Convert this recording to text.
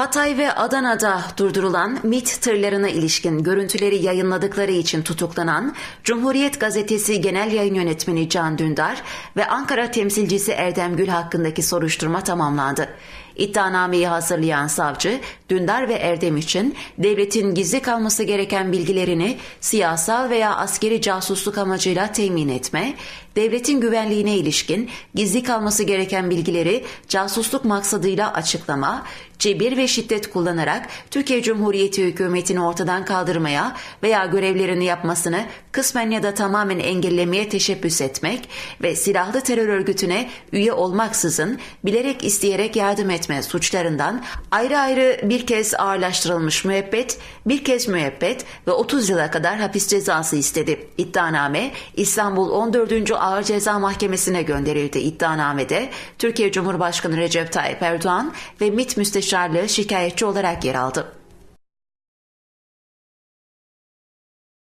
Hatay ve Adana'da durdurulan MIT tırlarına ilişkin görüntüleri yayınladıkları için tutuklanan Cumhuriyet Gazetesi Genel Yayın Yönetmeni Can Dündar ve Ankara temsilcisi Erdem Gül hakkındaki soruşturma tamamlandı. İddianameyi hazırlayan savcı, Dündar ve Erdem için devletin gizli kalması gereken bilgilerini siyasal veya askeri casusluk amacıyla temin etme, devletin güvenliğine ilişkin gizli kalması gereken bilgileri casusluk maksadıyla açıklama, cebir ve şiddet kullanarak Türkiye Cumhuriyeti hükümetini ortadan kaldırmaya veya görevlerini yapmasını kısmen ya da tamamen engellemeye teşebbüs etmek ve silahlı terör örgütüne üye olmaksızın bilerek isteyerek yardım etme suçlarından ayrı ayrı bir kez ağırlaştırılmış müebbet, bir kez müebbet ve 30 yıla kadar hapis cezası istedi. İddianame İstanbul 14. Ağır Ceza Mahkemesi'ne gönderildi. İddianamede Türkiye Cumhurbaşkanı Recep Tayyip Erdoğan ve MİT Müsteşarlığı şikayetçi olarak yer aldı.